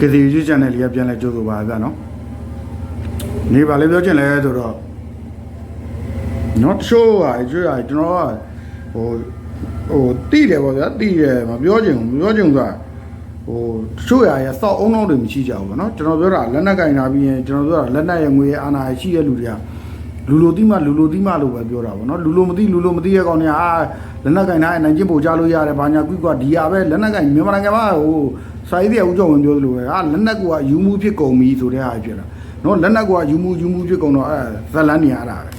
ကေစီ YouTube channel လေးကပြန်လဲကြိုးဆိုပါဗျာနော်နေပါလေပြောချင်လဲဆိုတော့ not sure อ่ะကျွရကျွန်တော်ကဟိုဟိုတိတယ်ပေါ့ဗျာတိတယ်မပြောချင်ဘူးမပြောချင်ဘူးဆိုတာဟိုတချို့ရာရစောက်အောင်တော့တွေမရှိကြဘူးပေါ့နော်ကျွန်တော်ပြောတာလက်နက်ကင်တာပြီးရင်ကျွန်တော်ပြောတာလက်နက်ရငွေရအာဏာရရှိတဲ့လူတွေကလူလိုတိမလူလိုတိမလို့ပဲပြောတာပေါ့နော်လူလိုမသိလူလိုမသိရဲ့ကောင်တွေကအာလက်နက်ကင်တာနိုင်ချင်းပို့ကြလို့ရတယ်ဘာညာကွိကွာဒီရပဲလက်နက်ကင်မြန်မာနိုင်ငံမှာဟို စာရေးဆရာဦးကျော်ဝင်ပြောသလိုပဲဟာလက်နက်ကယူမှုဖြစ်ကုန်ပြီဆိုတဲ့ဟာဖြစ်တာနော်လက်နက်ကယူမှုယူမှုဖြစ်ကုန်တော့အဲဇက်လန်းနေရတာပဲ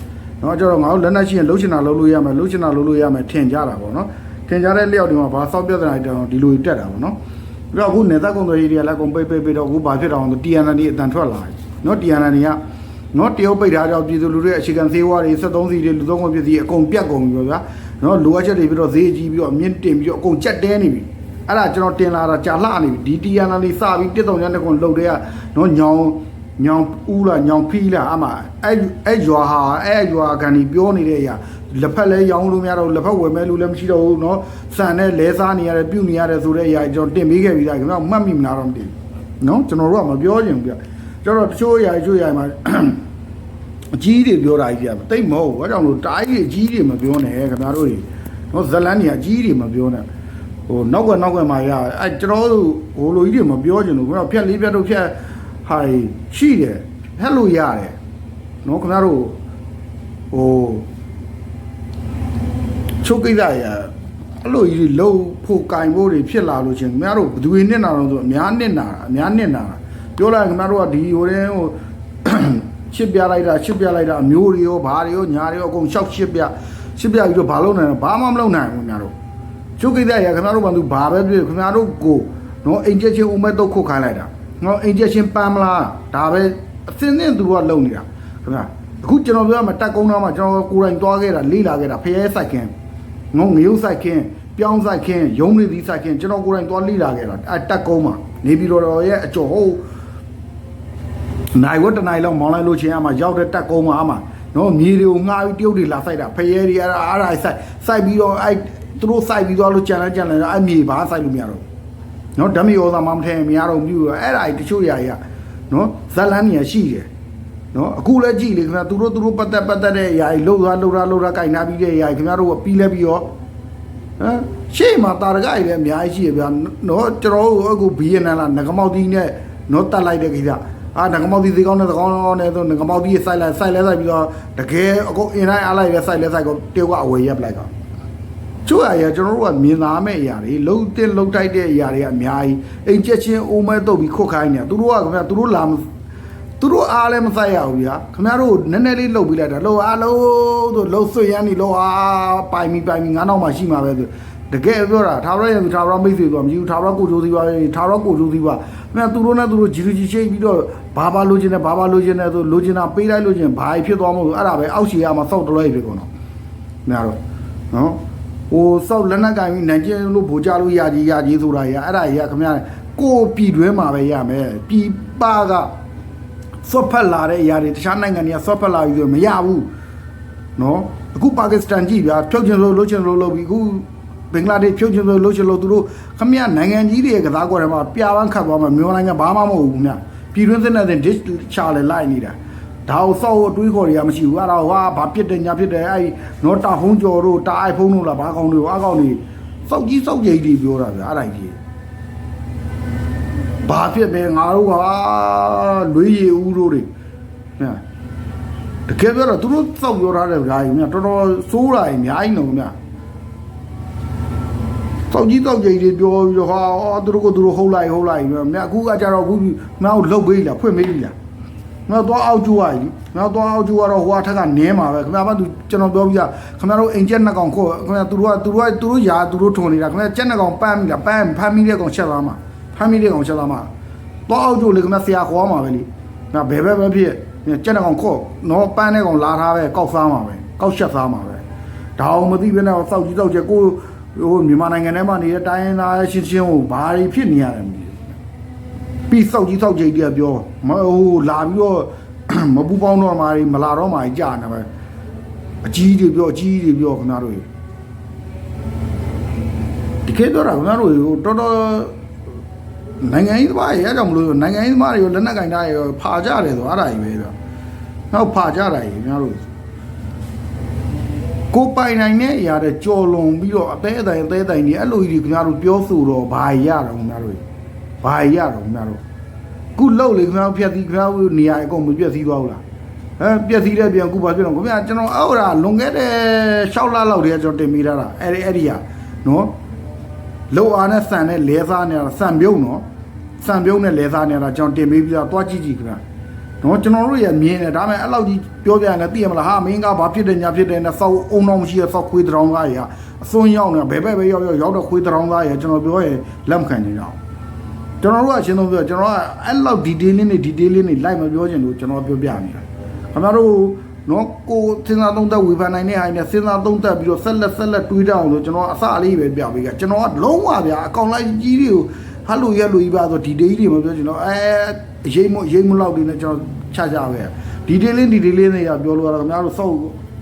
နော်ကျတော့ငါတို့လက်နက်ရှိရင်လှုပ်ချင်တာလှုပ်လို့ရမယ်လှုပ်ချင်တာလှုပ်လို့ရမယ်ထင်ကြတာပေါ့နော်ထင်ကြတဲ့လျောက်ဒီမှာဘာဆောက်ပြဿနာတောင်ဒီလိုတက်တာပေါ့နော်ပြီးတော့အခုနေသက်ကုန်သွယ်ရေးတွေကလည်းကုန်ပိတ်ပိတ်ပြီးတော့အခုဘာဖြစ်တော့အောင် TNN အတန်ထွက်လာတယ်နော် TNN တွေကနော်တရုတ်ပိတ်ထားကြောင့်ပြည်သူလူထုရဲ့အခြေခံသေးဝါးတွေ73စီတွေလူသုံးကုန်ပစ္စည်းအကုန်ပြတ်ကုန်ပြီပေါ့ဗျာနော်လိုအပ်ချက်တွေပြီးတော့ဈေးကြီးပြီးတော့အမြင့်တင်ပြီးတော့အကုန်ကြက်တဲနေပြီ အဲ့ဒါကျွန်တော်တင်လာတာကြာလှနေပြီဒီ TNN လေးစပြီးတစ်တုံညတစ်ကွန်လှုပ်တဲ့ကเนาะညောင်ညောင်ဦးလားညောင်ဖီးလားအမအဲ့အဲ့ရွာဟာအဲ့ရွာကန်ဒီပြောနေတဲ့အရာလက်ဖက်လဲရောင်းလို့မရတော့ဘူးလက်ဖက်ဝယ်မဲလို့လည်းမရှိတော့ဘူးเนาะစံနဲ့လဲစားနေရတယ်ပြုတ်နေရတယ်ဆိုတဲ့အရာကျွန်တော်တင်ပေးခဲ့ပြီးသားကျွန်တော်မှတ်မိမလားတော့မသိဘူးเนาะကျွန်တော်တို့ကမပြောချင်ဘူးပြကျွန်တော်တချို့အရာတချို့အရာမှာ အကြီးတွေပြောတာကြီးပြတိတ်မဟုတ်ဘူးအဲကြောင့်လို့တားကြီးအကြီးတွေမပြောနဲ့ခင်ဗျားတို့တွေနော်ဇလန်းကြီးအကြီးတွေမပြောနဲ့ ဟိုနောက်ကွယ်နောက်ကွယ်မှာရအဲကျွန်တော်တို့ဟိုလိုကြီးတွေမပြောချင်ဘူးခင်ဗျားဖြက်လေးဖြက်တို့ဖြက်ဟာရှိတယ်ဖြက်လို့ရတယ်နော်ခင်ဗျားတို့ဟိုချုပ်ကိစ္စရအဲ့လိုကြီးလှုပ်ဖို့ကင်ဖို့တွေဖြစ်လာလို့ချင်းခင်ဗျားတို့ဘယ်သူတွေနစ်နာတော့ဆိုအများနစ်နာအများနစ်နာပြောလိုက်ခင်ဗျားတို့ကဒီဟိုတဲ့ဟိုချစ်ပြလိုက်တာချစ်ပြလိုက်တာအမျိုးတွေရောဘာတွေရောညာတွေရောအကုန်ရှောက်ချစ်ပြချစ်ပြပြီးတော့ဘာလုပ်နိုင်လဲဘာမှမလုပ်နိုင်ဘူးခင်ဗျားတို့ ချုပ်ကိစ္စရခင်ဗျားတို့ဘာလို့ဘာပဲဖြစ်ခင်ဗျားတို့ကိုနော်အင်ဂျက်ချင်းဦးမဲ့တော့ခုတ်ခိုင်းလိုက်တာနော်အင်ဂျက်ချင်းပန်းမလားဒါပဲအစင်းစင်းသူတို့ကလုပ်နေတာခင်ဗျာအခုကျွန်တော်ပြောမှာတက်ကုန်းသားမှာကျွန်တော်ကိုယ်တိုင်တွားခဲ့တာလေးလာခဲ့တာဖရဲဆိုင်ခင်ငုံငရုတ်ဆိုင်ခင်ပြောင်းဆိုင်ခင်ရုံးနေသီးဆိုင်ခင်ကျွန်တော်ကိုယ်တိုင်တွားလေးလာခဲ့တာအဲတက်ကုန်းမှာနေပြီးတော့ရဲ့အကျော်ဟုတ်နိုင်ဝတ်တနိုင်လောက်မောင်းလိုက်လို့ချင်းအမှရောက်တဲ့တက်ကုန်းမှာအမှနော်မြေတွေကိုငှားပြီးတရုတ်တွေလာဆိုင်တာဖရဲတွေအဲ့ဒါအဲ့ဒါဆိုင်ဆိုင်ပြီးတော့အဲ့ သူတို့စိုက်ပြီးသွားလို့ကြံလိုက်ကြံလိုက်တော့အမြေဘာစိုက်လို့မရတော့ဘူးနော်ဓမ္မယောသာမမထဲမရတော့ဘူးအဲ့ဒါတချို့ຢာကြီးကနော်ဇက်လန်းနေရရှိတယ်နော်အခုလည်းကြည့်လေခင်ဗျာသူတို့သူတို့ပတ်သက်ပတ်သက်တဲ့အရာကြီးလှုပ်သွားလှုပ်တာလှုပ်တာကြိုင်နာပြီးတဲ့အရာကြီးခင်ဗျားတို့ကပြီးလဲပြီးရောဟမ်ရှေ့မှာတာရကကြီးလည်းအများကြီးရှိရဗျာနော်ကျွန်တော်တို့အခုဘီယန်နန်လာငကမောက်တီးနဲ့နော်တတ်လိုက်တဲ့ကိစ္စအာငကမောက်တီးသေးကောင်းနဲ့သကောင်းနဲ့ဆိုငကမောက်တီးစိုက်လိုက်စိုက်လဲစိုက်ပြီးတော့တကယ်အခုအင်တိုင်းအားလိုက်ပဲစိုက်လဲစိုက်ကောတေကအဝယ်ရပ်လိုက်ကော င်ကျိုးရရကျွန်တော်တို့ကမြင်သာမဲ့အရာတွေလှုပ်တင်လှုပ်တိုက်တဲ့အရာတွေကအများကြီးအိမ်ချက်ချင်းအိုးမဲတုတ်ပြီးခုတ်ခိုင်းနေတာသူတို့ကခင်ဗျာသူတို့လာမသူတို့အားလည်းမဆိုင်ရဘူးဗျာခင်ဗျားတို့နည်းနည်းလေးလှုပ်ပြီးလိုက်တာလှုပ်အားလုံးဆိုလှုပ်ဆွေရမ်းနေလှုပ်အားပိုင်မီပိုင်မီငါးနောက်မှရှိမှာပဲဆိုတကယ်ပြောတာထာဝရရဲ့ထာဝရမိတ်ဆွေဆိုတာမယူထာဝရကိုကြိုးစီပါထာဝရကိုကြိုးစီပါခင်ဗျာသူတို့နဲ့သူတို့ဂျီလူဂျီရှိပြီးတော့ဘာဘာလိုချင်တယ်ဘာဘာလိုချင်တယ်ဆိုလိုချင်တာပေးလိုက်လို့ချင်ဘာဖြစ်သွားမလို့အဲ့ဒါပဲအောက်ရှည်ရမှာစောက်တလွဲဖြစ်ကုန်တော့ခင်ဗျားတို့နော် ဟိုစောက်လက်နက်ကင်ပြီးနိုင်ကျင်းလို့ဗိုလ်ကြလို့ရကြီးရကြီးဆိုတာရအဲ့ဒါကြီးကခင်ဗျားကိုပြည်တွင်းမှာပဲရမယ်ပြည်ပကဆော့ဖက်လာတဲ့အရာတွေတခြားနိုင်ငံတွေကဆော့ဖက်လာပြီးဆိုမရဘူးနော်အခုပါကစ္စတန်ကြည့်ဗျာဖြုတ်ချင်လို့လှုပ်ချင်လို့လှုပ်ပြီးအခုဘင်္ဂလားဒေ့ရှ်ဖြုတ်ချင်လို့လှုပ်ချင်လို့သူတို့ခမရနိုင်ငံကြီးတွေရဲ့ကစားကွက်ထဲမှာပြာပန်းခတ်သွားမှာမြန်မာနိုင်ငံဘာမှမဟုတ်ဘူးမြပြည်တွင်းစစ်နဲ့တင် dish ချလေလိုက်နေတာ ဒါကိုစောက်အတွေးခေါ်တွေကမရှိဘူးအဲ့ဒါဟာဘာပြစ်တယ်ညာပြစ်တယ်အဲ့နော်တာဖုံးကျော်တို့တာအိုက်ဖုံးတို့လားဘာကောင်းတွေကိုအကောင်းတွေစောက်ကြီးစောက်ကြီးတွေပြောတာဗျာအဲ့ဒါကြီးဘာဖြစ်ပဲငါတို့ကလွေးရည်ဦးတို့တွေဟဲ့တကယ်ပြောတော့သူတို့စောက်ပြောထားတဲ့ဓာတ်ကြီးမြတော်တော်စိုးတာကြီးအများကြီးနော်မြစောက်ကြီးစောက်ကြီးတွေပြောပြီးတော့ဟာသူတို့ကသူတို့ဟုတ်လိုက်ဟုတ်လိုက်မြအခုကကြတော့အခုငါ့ကိုလှုပ်ပေးလားဖွင့်ပေးလား ငါတော့အောက်ကျူရည်ငါတော့အောက်ကျူကတော့ဟိုအထက်ကနင်းမှာပဲခင်ဗျာဘာသူကျွန်တော်ပြောပြခင်ဗျားတို့အိမ်ကျက်နှစ်ကောင်ခို့ခင်ဗျာသူတို့ကသူတို့ကသူတို့ယာသူတို့ထုံနေတာခင်ဗျာကျက်နှစ်ကောင်ပန်းမိလားပန်းဖမ်းမိတဲ့ကောင်ချက်သွားမှာဖမ်းမိတဲ့ကောင်ချက်သားမှာတော့အောက်ကျိုးလေခင်ဗျဆရာခေါ်မှာပဲလေငါဘယ်ဘက်ပဲဖြစ်ကျက်တဲ့ကောင်ခေါ်နော်ပန်းတဲ့ကောင်လာထားပဲကောက်စားမှာပဲကောက်ချက်စားမှာပဲဒါအောင်မသိဘဲနဲ့စောက်ကြီးစောက်ချက်ကိုဟိုမြန်မာနိုင်ငံထဲမှာနေတဲ့တိုင်းရင်းသားရှင်းရှင်းကိုဘာတွေဖြစ်နေရတယ်မသိဘူး ပြီးစောက်ကြီးစောက်ကြီးတည်းပြောမဟိုလာပြီးတော့မပူပေါင်းတော့မှာမလာတော့မှာကြာနေပဲအကြီးတွေပြောအကြီးတွေပြောခင်ဗျားတို့ဒီကေတော့ခင်ဗျားတို့တော်တော်နိုင်ငံရေးသမားတွေအဲကြောင့်မလို့နိုင်ငံရေးသမားတွေရောလက်နက်ကင်သားတွေရောဖာကြတယ်ဆိုအဲ့ဒါကြီးပဲဗျနောက်ဖာကြတာကြီးများတို့ကိုပိုင်နိုင်တဲ့အရာတဲ့ကြော်လွန်ပြီးတော့အသေးအတိုင်အသေးအတိုင်ကြီးအဲ့လိုကြီးခင်ဗျားတို့ပြောဆိုတော့ဘာရတော့ခင်ဗျားတို့ ဘာရတော့ခင်ဗျားတို့ခုလောက်လေခင်ဗျားတို့ဖြတ်သီးခင်ဗျားတို့နေရာအကုန်မပြည့်စည်သွားဘူးလားဟမ်ပြည့်စည်တဲ့ပြန်ခုပါပြတော့ခင်ဗျာကျွန်တော်အော်ဒါလွန်ခဲ့တဲ့6လလောက်တည်းကကျွန်တော်တင်မိထားတာအဲ့ဒီအဲ့ဒီဟာနော်လောအားနဲ့ဆန်နဲ့လဲစားနေတာဆန်ပြုံးနော်ဆန်ပြုံးနဲ့လဲစားနေတာကျွန်တော်တင်ပေးပြီးတော့တွားကြည့်ကြည့်ခင်ဗျာနော်ကျွန်တော်တို့ရမြင်တယ်ဒါပေမဲ့အဲ့လောက်ကြီးပြောပြရင်လည်းသိရမလားဟာမင်းကဘာဖြစ်တယ်ညာဖြစ်တယ်နဲ့စောက်အုံတော့မရှိရစောက်ခွေးတောင်သားရအစွန်းရောက်နေဘယ်ဘက်ပဲရောက်ရောက်ရောက်တော့ခွေးတောင်သားရကျွန်တော်ပြောရင်လက်မခံနိုင်တော့ ကျွန်တော်တို့ကအရှင်းဆုံးပြောကျွန်တော်ကအဲ့လောက် detail လေးနဲ့ detail လေးနဲ့လိုက်မပြောချင်လို့ကျွန်တော်ပြောပြနေတာခင်ဗျားတို့နော်ကိုစဉ်းစားသုံးသပ်ဝေဖန်နိုင်တဲ့ဟာနဲ့စဉ်းစားသုံးသပ်ပြီးတော့ဆက်လက်ဆက်လက်တွေးတောင်းလို့ကျွန်တော်အစလေးပဲပြပေးကကျွန်တော်ကလုံးဝဗျာအကောင်လိုက်ကြီးတွေကိုဟာလူရက်လူကြီးပါဆိုဒီဒေးကြီးတွေမပြောချင်တော့အဲရိတ်မရိတ်မလောက်တွေနဲ့ကျွန်တော်ချကြပဲဒီဒေးလေးဒီဒေးလေးနဲ့ရပြောလို့ရတော့ခင်ဗျားတို့စောက်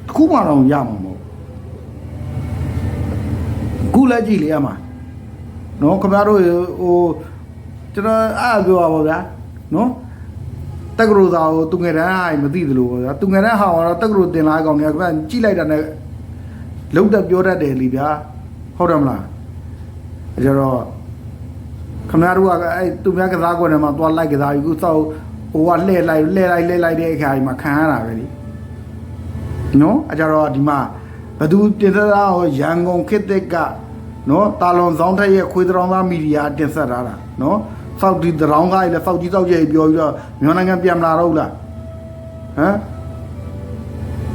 တစ်ခုမှတော့ရမှာမဟုတ်ခုလက်ကြည့်လေရမှာနော်ခင်ဗျားတို့ဟို ကျွန်တော်အားပြောပါဗောဗျာနော်တက်ကရိုသာကိုသူငယ်တန်းဟာမသိသလိုပေါ့ဗျာသူငယ်တန်းဟာကတော့တက်ကရိုတင်လာကောင်တွေကဗျာကြိလိုက်တာနဲ့လုံးတက်ပြောတတ်တယ်လीဗျာဟုတ်တယ်မလားအဲကြတော့ခမရတို့ကအဲသူများကစားကွက်ထဲမှာသွားလိုက်ကစားယူခုစောက်ဟိုကလှည့်လိုက်လှည့်လိုက်လှည့်လိုက်တဲ့အခါဒီမှာခံရတာပဲလीနော်အဲကြတော့ဒီမှာဘသူတင်သက်တာဟောရန်ကုန်ခေတ်သက်ကနော်တာလွန်ဆောင်ထက်ရဲ့ခွေးတောင်သားမီဒီယာတင်ဆက်ထားတာနော် စောက်ဒီတောင်ကားကြီးလဲစောက်ကြီးစောက်ကြီးပြောပြီးတော့မြန်မာနိုင်ငံပြန်မလာတော့ဘူးလားဟမ်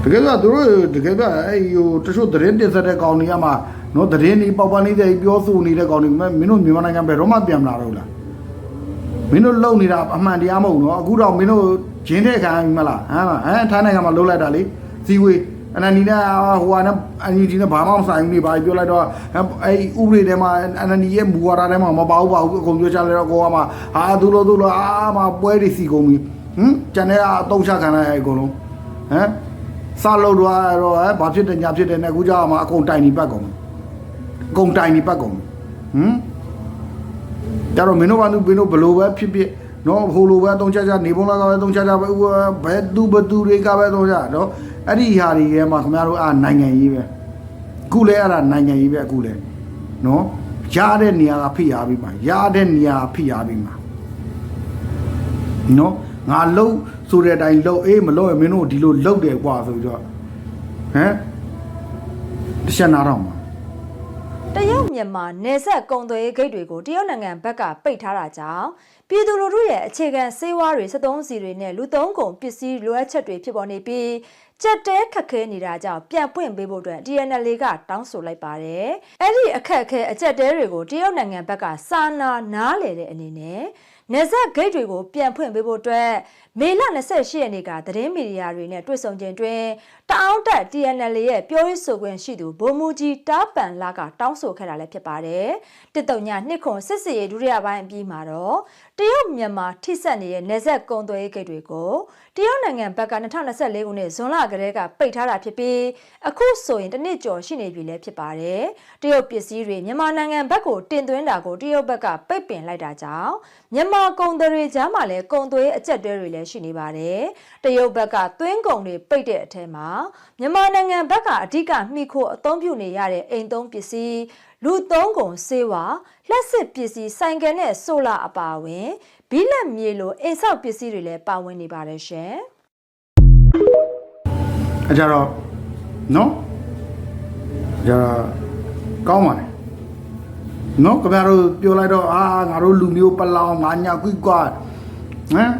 တကယ်ကသူတို့တကယ်ကအဲ့ဟိုတချို့သတင်းတင်ဆက်တဲ့ကောင်တွေကမှနော်သတင်းတွေပေါက်ပန်းနေတဲ့ပြောဆိုနေတဲ့ကောင်တွေမင်းတို့မြန်မာနိုင်ငံဘယ်တော့မှပြန်မလာတော့ဘူးလားမင်းတို့လုံနေတာအမှန်တရားမဟုတ်နော်အခုတော့မင်းတို့ဂျင်းတဲ့ခံမလားဟမ်ဟမ်ထိုင်းနိုင်ငံမှာလုံလိုက်တာလေစီဝေး အနနီနဲ့ဟိုဟာနဲ့အန်ယူဂျီနဲ့ဘာမှမဆိုင်ဘူးနေပါပြောလိုက်တော့အဲ့ဥပဒေထဲမှာအနနီရဲ့မူဝါဒထဲမှာမပါဘူးပါဘူးအကုန်ပြောချလိုက်တော့ကိုကမှဟာသူလိုသူလိုအာမပွဲတွေစီကုန်ပြီဟမ်ကျန်တဲ့အတုံးချခံလိုက်ရအကုန်လုံးဟမ်စလို့တော့တော့ဘာဖြစ်တယ်ညာဖြစ်တယ်နဲ့အခုကြောက်မှာအကုန်တိုင်နေပတ်ကုန်အကုန်တိုင်နေပတ်ကုန်ဟမ်ကြတော့မင်းတို့ကသူမင်းတို့ဘလို့ပဲဖြစ်ဖြစ်နော်ဟိုလိုပဲအတုံးချချနေပုံလာကပဲအတုံးချချပဲဘယ်သူဘသူတွေကပဲအတုံးချနော် အဲ့ဒီဟာတွေရဲ့မှာခင်ဗျားတို့အာနိုင်ငံရေးပဲအခုလဲအဲ့ဒါနိုင်ငံရေးပဲအခုလဲနော်ရတဲ့နေရာကဖိအားပြီးမှာရတဲ့နေရာဖိအားပြီးမှာနော်ငါလှုပ်ဆိုတဲ့အတိုင်းလှုပ်အေးမလှုပ်ရင်မင်းတို့ဒီလိုလှုပ်တယ်ကွာဆိုပြီးတော့ဟမ်တရှက်နာတော့မှာတရုတ်မြန်မာနယ်စပ်ကုန်သွယ်ရေးဂိတ်တွေကိုတရုတ်နိုင်ငံဘက်ကပိတ်ထားတာကြောင့်ပြည်သူလူထုရဲ့အခြေခံစေဝါးတွေစသုံးစီတွေနဲ့လူသုံးကုန်ပစ္စည်းလိုအပ်ချက်တွေဖြစ်ပေါ်နေပြီး ကြက်တဲခက်ခဲနေတာကြောင့်ပြန်ပွင့်ပေးဖို့အတွက် TNL ကတောင်းဆိုလိုက်ပါတယ်။အဲ့ဒီအခက်အခဲအကြက်တဲတွေကိုတရုတ်နိုင်ငံဘက်ကစာနာနားလေတဲ့အနေနဲ့နယ်စပ်ဂိတ်တွေကိုပြန်ဖွင့်ပေးဖို့အတွက်မေလ28ရက်နေ့ကသတင်းမီဒီယာတွေနဲ့တွေ့ဆုံခြင်းတွင်တအောင်းတက် TNL ရဲ့ပြောရေးဆိုခွင့်ရှိသူဗိုလ်မှူးကြီးတားပန်လာကတောင်းဆိုခဲ့တာလည်းဖြစ်ပါတယ်။တစ်တုံညနှစ်ခွန်စစ်စီရေးဒုတိယပိုင်းအပြီးမှာတော့တရုတ်မြန်မာထိစပ်နေတဲ့နယ်စပ်ကုန်သွယ်ရေးဂိတ်တွေကိုတရုတ်နိုင်ငံဘက်က2024ခုနှစ်ဇွန်လကတည်းကပိတ်ထားတာဖြစ်ပြီးအခုဆိုရင်တစ်နှစ်ကျော်ရှိနေပြီလည်းဖြစ်ပါတယ်။တရုတ်ပစ္စည်းတွေမြန်မာနိုင်ငံဘက်ကိုတင်သွင်းတာကိုတရုတ်ဘက်ကပိတ်ပင်လိုက်တာကြောင့်မြန်မာကုန်သွယ်တွေကြားမှာလည်းကုန်သွယ်ရေးအကျက်တွဲတွေလည်းရှိနေပါတယ်။တရုတ်ဘက်ကသွင်းကုန်တွေပိတ်တဲ့အထက်မှာမြန်မာနိုင်ငံဘက်ကအဓိကမှီခိုအသုံးပြုနေရတဲ့အိမ်သုံးပစ္စည်းလူသုံးကုန်စေဝါလက်စစ်ပစ္စည်းဆိုင်ကယ်နဲ့ဆိုလာအပါအဝင် ဘီလက်မြေလိုအိမ်ဆောက်ပစ္စည်းတွေလည်းပါဝင်နေပါတယ်ရှင်။အဲကြတော့နော်ကြတော့ကောင်းပါလေနော်ခင်ဗျားတို့ပြောလိုက်တော့အာငါတို့လူမျိုးပလောင်ငါညာကွိကွာဟမ်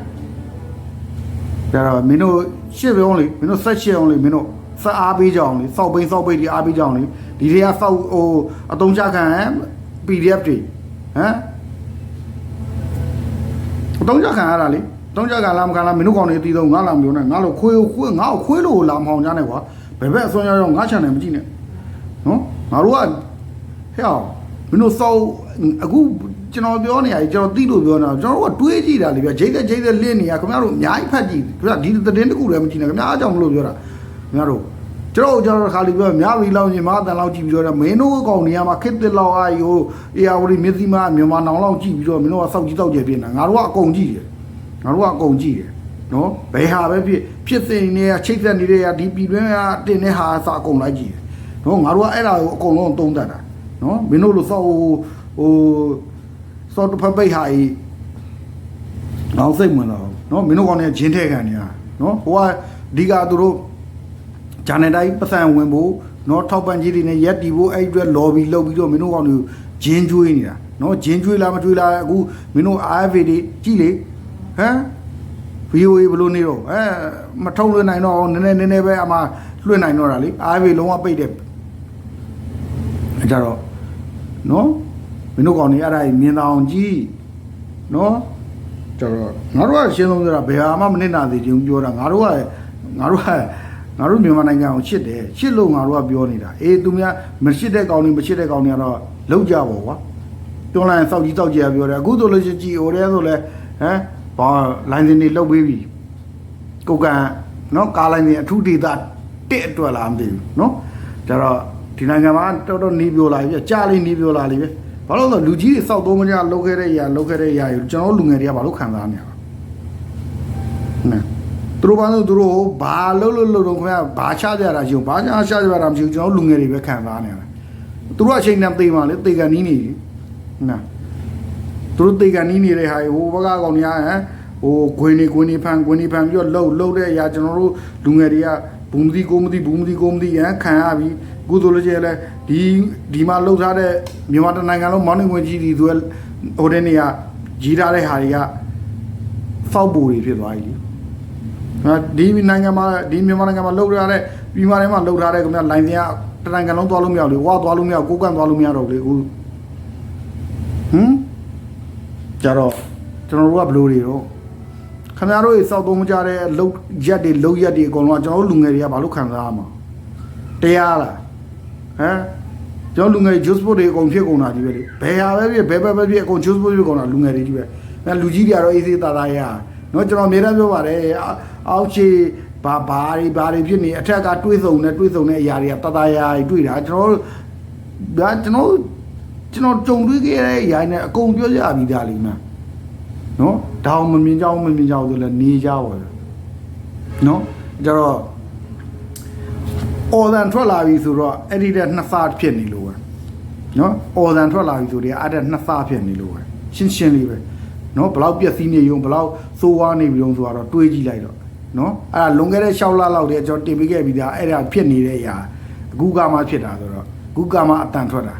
ကြတော့မင်းတို့ရှစ်ပြုံးလေမင်းတို့ဆက်ရှစ်အောင်လေမင်းတို့ဆက်အားပေးကြအောင်လေစောက်ပိန်စောက်ပိန်ဒီအားပေးကြအောင်လေဒီတွေကစောက်ဟိုအတုံးချခံ PDF တွေဟမ် အတုံးချခံရတာလေအတုံးချခံလားမခံလားမင်းတို့ကောင်တွေတီးတော့ငါလာမပြောနဲ့ငါလို့ခွေးခွေးငါ့ကိုခွေးလို့လာမအောင်ကြနဲ့ကွာဘယ်ဘက်အစွမ်းရောက်ရောက်ငါချန်တယ်မကြည့်နဲ့နော်ငါတို့ကဟဲ့အောင်မင်းတို့စောက်အခုကျွန်တော်ပြောနေရကျွန်တော်သိလို့ပြောနေတာကျွန်တော်တို့ကတွေးကြည့်တာလေဗျဂျိတ်တဲ့ဂျိတ်တဲ့လင်းနေရခင်ဗျားတို့အများကြီးဖတ်ကြည့်ခင်ဗျာဒီသတင်းတစ်ခုလည်းမကြည့်နဲ့ခင်ဗျာအားကြောင့်မလို့ပြောတာခင်ဗျားတို့ဟ ကျွန်တော်ကျွန်တော်ခါလီပြောမြားပြီလောက်ရင်မအတန်လောက်ကြည့်ပြီးတော့မင်းတို့ကောင်နေရာမှာခစ်တစ်လောက်အာယိုအေယာဝတီမြစ်သီးမမြန်မာနောင်လောက်ကြည့်ပြီးတော့မင်းတို့ကစောက်ကြီးတောက်ကြပြနေတာငါတို့ကအကုန်ကြည့်တယ်ငါတို့ကအကုန်ကြည့်တယ်နော်ဘယ်ဟာပဲဖြစ်ဖြစ်စင်နေရချိတ်သက်နေတဲ့ရဒီပြည်တွင်းကတင်တဲ့ဟာစအကုန်လိုက်ကြည့်တယ်နော်ငါတို့ကအဲ့ဒါကိုအကုန်လုံးသုံးတတ်တာနော်မင်းတို့လို့စောက်ဟိုဟိုစောက်တစ်ဖက်ပိတ်ဟာကြီးနောက်စိတ်ဝင်တော့နော်မင်းတို့ကောင်နေဂျင်းထဲခံနေတာနော်ဟိုကအဓိကသူတို့ ဂျာနယ်တိုင်းပတ်စံဝင်ဖို့နော်ထောက်ပံ့ကြီးတွေနဲ့ရက်တီဖို့အဲ့အတွက် lobby လုပ်ပြီးတော့မင်းတို့ကောင်တွေဂျင်းကျွေးနေတာနော်ဂျင်းကျွေးလားမကျွေးလားအခုမင်းတို့ RFA တွေကြည့်လေဟမ် VOA ဘယ်လိုနေတော့အဲမထုံလွှင့်နိုင်တော့နည်းနည်းနည်းနည်းပဲအမှလွှင့်နိုင်တော့တာလေ RFA လုံးဝပိတ်တယ်အဲကြတော့နော်မင်းတို့ကောင်တွေအဲ့ဒါကြီးမြင်တောင်ကြည့်နော်ကြတော့ငါတို့ကရှင်းဆုံးပြောတာဘယ်ဟာမှမနစ်နာသေးချင်ဘူးပြောတာငါတို့ကငါတို့က ငါတို့မြန်မာနိုင်ငံကိုချစ်တယ်ချစ်လို့ငါတို့ကပြောနေတာအေးသူများမချစ်တဲ့ကောင်တွေမချစ်တဲ့ကောင်တွေကတော့လောက်ကြပါကွာပြောလိုက်ရင်စောက်ကြီးတောက်ကြပြောတယ်အခုဆိုလို့ရှိရင်ကြည်ဟိုတဲဆိုလဲဟမ်ဘာလိုင်းစင်တွေလုတ်ပေးပြီကိုကန်နော်ကားလိုင်းတွေအထူးဒေတာတစ်အတွက်လားမသိဘူးနော်ဒါတော့ဒီနိုင်ငံမှာတော်တော်နေပြောလာပြီကြားလေးနေပြောလာလိမ့်ပဲဘာလို့လဲဆိုတော့လူကြီးတွေစောက်သုံးမကြလောက်ခဲ့တဲ့အရာလောက်ခဲ့တဲ့အရာကိုကျွန်တော်တို့လူငယ်တွေကဘာလို့ခံစားနေရလဲနော် သူတို့ဘာလို့သူတို့ဘာလို့လို့လို့တော့ခင်ဗျာဘာချကြတာရှိဘူးဘာချချကြတာမရှိဘူးကျွန်တော်လူငယ်တွေပဲခံစားနေရတယ်သူတို့အချိန်နဲ့သိမှလေသိကန်နီးနေပြီနာသူတို့သိကန်နီးနေတဲ့ဟာဟိုဘကကောင်တွေကဟမ်ဟိုဂွင်နေဂွင်နေဖန်ဂွင်နေဖန်ပြီးတော့လှုပ်လှုပ်တဲ့အရာကျွန်တော်တို့လူငယ်တွေကဘူးမသိကိုမသိဘူးမသိကိုမသိရန်ခံရပြီကုသိုလ်လည်းကျလဲဒီဒီမှာလှုပ်ထားတဲ့မြန်မာတိုင်းနိုင်ငံလုံးမောင်းနေဝင်ကြီးဒီသူဟိုတဲ့နေရာကြီးထားတဲ့ဟာတွေကဖောက်ပူတွေဖြစ်သွားပြီလေ ဟာဒီနိုင်ငံမှာဒီမြန်မာနိုင်ငံမှာလှုပ်ထားတဲ့ပြည်မာထဲမှာလှုပ်ထားတဲ့ခင်ဗျလိုင်းစင်ကတနိုင်ငံလုံးသွားလို့မရဘူးလေဝါသွားလို့မရဘူးကိုကန့်သွားလို့မရတော့ဘူးလေအခုဟမ်ကြတော့ကျွန်တော်တို့ကဘယ်လိုတွေတော့ခင်ဗျားတို့စောက်သုံးမကြတဲ့လှုပ်ရက်တွေလှုပ်ရက်တွေအကုန်လုံးကကျွန်တော်တို့လူငယ်တွေကဘာလို့ခံစားရမှာတရားလားဟမ်ကျွန်တော်လူငယ် juice sport တွေအကုန်ဖြစ်ကုန်တာကြီးပဲလေဘယ်ဟာပဲဖြစ်ဘယ်ဘက်ပဲဖြစ်အကုန် juice sport ဖြစ်ကုန်တာလူငယ်တွေကြီးပဲအဲလူကြီးတွေကတော့အေးသေးသားသားရ နော်ကျွန်တော်အများအားပြောပါတယ်အာအောက်ခြေဘာဘာတွေဘာတွေဖြစ်နေအထက်ကတွေးဆုံနေတွေးဆုံတဲ့အရာတွေကတသားရာတွေတွေ့တာကျွန်တော်တို့ဒါကျွန်တော်ကျွန်တော်ကြုံတွေ့ခဲ့တဲ့အရာတွေနဲ့အကုန်ပြောကြပြီးသားလိမ့်မယ်နော်ဒါအောင်မမြင်ကြအောင်မမြင်ကြအောင်ဆိုလည်းနေကြပါလေနော်ကြတော့အော်ဒန်ထွက်လာပြီဆိုတော့အဲ့ဒီတဲ့နှစ်စားဖြစ်နေလို့ပဲနော်အော်ဒန်ထွက်လာပြီဆိုတော့အဲ့ဒါနှစ်စားဖြစ်နေလို့ပဲရှင်းရှင်းလေးပဲ နော်ဘလောက်ပြက်စီးနေရုံဘလောက်စိုးဝါးနေပြီတော့ဆိုတော့တွေးကြည့်လိုက်တော့နော်အဲ့ဒါလွန်ခဲ့တဲ့6လလောက်တည်းကျွန်တော်တင်ပေးခဲ့ပြီးသားအဲ့ဒါဖြစ်နေတဲ့အရာအခုကမှဖြစ်တာဆိုတော့အခုကမှအတန်ထွက်တာ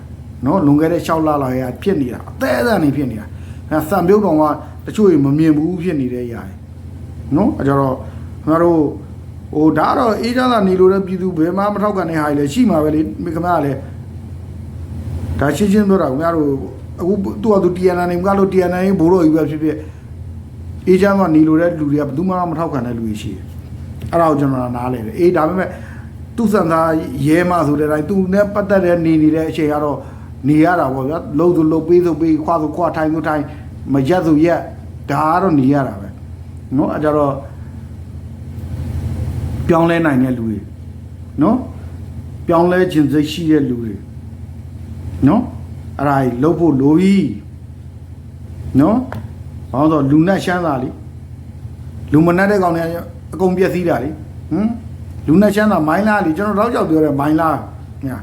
နော်လွန်ခဲ့တဲ့6လလောက်ရဖြစ်နေတာအသေးအသေးနေဖြစ်နေတာအဲစံပြုတ်ကောင်ကတချို့ရေမမြင်ဘူးဖြစ်နေတဲ့အရာနော်အဲကြတော့ကျွန်တော်တို့ဟိုဒါကတော့အေးချမ်းသာနေလို့တဲ့ပြည်သူဘယ်မှမထောက်ကန်တဲ့ဟာတွေလည်းရှိမှာပဲလေမိခမကလည်းဒါရှင်းရှင်းပြောတာခင်ဗျားတို့ အခုသူ့ဟာသူ TNN နေမကလို့ TNN ဘိုးတော်ကြီးပဲဖြစ်ဖြစ်အေးချမ်းသာနေလို့တဲ့လူတွေကဘယ်သူမှမထောက်ကန်တဲ့လူတွေရှိတယ်အဲ့ဒါကိုကျွန်တော်နားလဲတယ်အေးဒါပေမဲ့သူ့စံသားရဲမဆိုတဲ့တိုင်းသူနဲ့ပတ်သက်တဲ့နေနေတဲ့အချိန်ကတော့နေရတာပေါ့ဗျာလှုပ်သူလှုပ်ပေးသူပေးခွာသူခွာထိုင်သူထိုင်မရက်သူရက်ဒါကတော့နေရတာပဲเนาะအဲကြတော့ ပြောင်းလဲနိုင်တဲ့လူတွေနော်ပြောင်းလဲခြင်းစိတ်ရှိတဲ့လူတွေနော် အဲ့ဒါကြီးလှုပ်ဖို့လိုပြီနော်ဘာလို့လဲဆိုတော့လူနဲ့ရှမ်းတာလေလူမနဲ့တဲ့ကောင်တွေအကုန်ပြည့်စည်တာလေဟမ်လူနဲ့ရှမ်းတာမိုင်းလားလေကျွန်တော်တော့ကြောက်ပြောတယ်မိုင်းလားညာ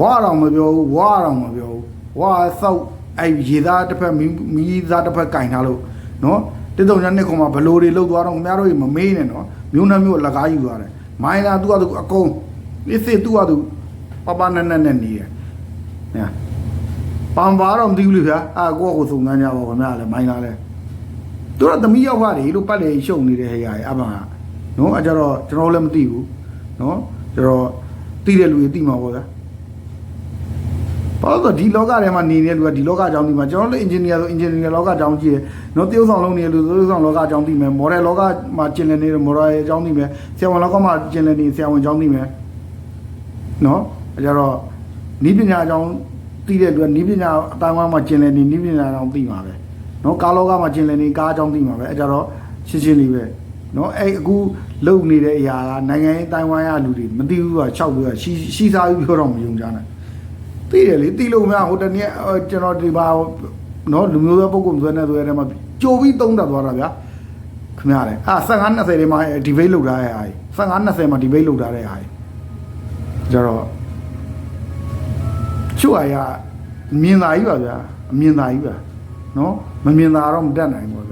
ဝါတော့မပြောဘူးဝါတော့မပြောဘူးဝါဆောက်အဲ့ရေသားတစ်ဖက်မီးမီးသားတစ်ဖက်ကင်ထားလို့နော်တစ်တုံညာနှစ်ခုမှဘလို့တွေလှုပ်သွားတော့ခင်ဗျားတို့မမေးနဲ့နော်မျိုးနှမျိုးလက်ကားယူသွားတယ်မိုင်းလားသူကသူအကုန်အစ်စ်သူကသူပပနက်နက်နဲ့နေတယ်ညာ ပန်ပါတော့မသိဘူးလေဗျာအာကိုယ့်ကိုယ်စုံစမ်းကြပါခင်ဗျာလည်းမိုင်းလားလဲသူကသမီးရောက်ပါတယ်လို့ပတ်လေရှုံနေတဲ့ဟဲ့ရအမှန်နော်အကြတော့ကျွန်တော်လည်းမသိဘူးနော်ကျွန်တော်သိတဲ့လူတွေသိမှာပေါ့ဗျာဘာလို့လဲဆိုတော့ဒီလောကထဲမှာနေတဲ့လူကဒီလောကအကြောင်းသိမှာကျွန်တော်လည်းအင်ဂျင်နီယာဆိုအင်ဂျင်နီယာလောကအကြောင်းကြည့်တယ်။နော်တရုပ်ဆောင်လုပ်နေတဲ့လူတရုပ်ဆောင်လောကအကြောင်းသိမယ်။မော်ဒယ်လောကမှာကျင်လည်နေတဲ့မော်ဒယ်အကြောင်းသိမယ်။ဆရာဝန်လောကမှာကျင်လည်နေဆရာဝန်အကြောင်းသိမယ်။နော်အဲကြတော့နီးပညာအကြောင်း သိတဲ့လူကနီးပညာအတိုင်းအဝိုင်းမှာကျင်လည်နေနီးပညာအကြောင်းသိမှာပဲ။နော်ကားလောကမှာကျင်လည်နေကားအကြောင်းသိမှာပဲ။အဲကြတော့ရှင်းရှင်းလေးပဲနော်အဲ့အခုလုံနေတဲ့အရာကနိုင်ငံရေးတိုင်ဝမ်ရလူတွေမသိဘူးက၆ပြောတာရှိရှိစားပြီးပြောတော့မယုံကြနဲ့သိတယ်လေသိလို့မရဟိုတနေ့အော်ကျွန်တော်ဒီပါနော်လူမျိုးသောပုံကုံသွဲနေသွဲထဲမှာကြိုပြီးသုံးတတ်သွားတာဗျာခင်ဗျားလေအာ15 20ထဲမှာ debate လုပ်ထားတဲ့အားကြီး15 20မှာ debate လုပ်ထားတဲ့အားကြီးကြတော့ ချွတ်အရာမြင်သာကြီးပါဗျာအမြင်သာကြီးပါနော်မမြင်သာတော့မတတ်နိုင်ဘူးဗျာ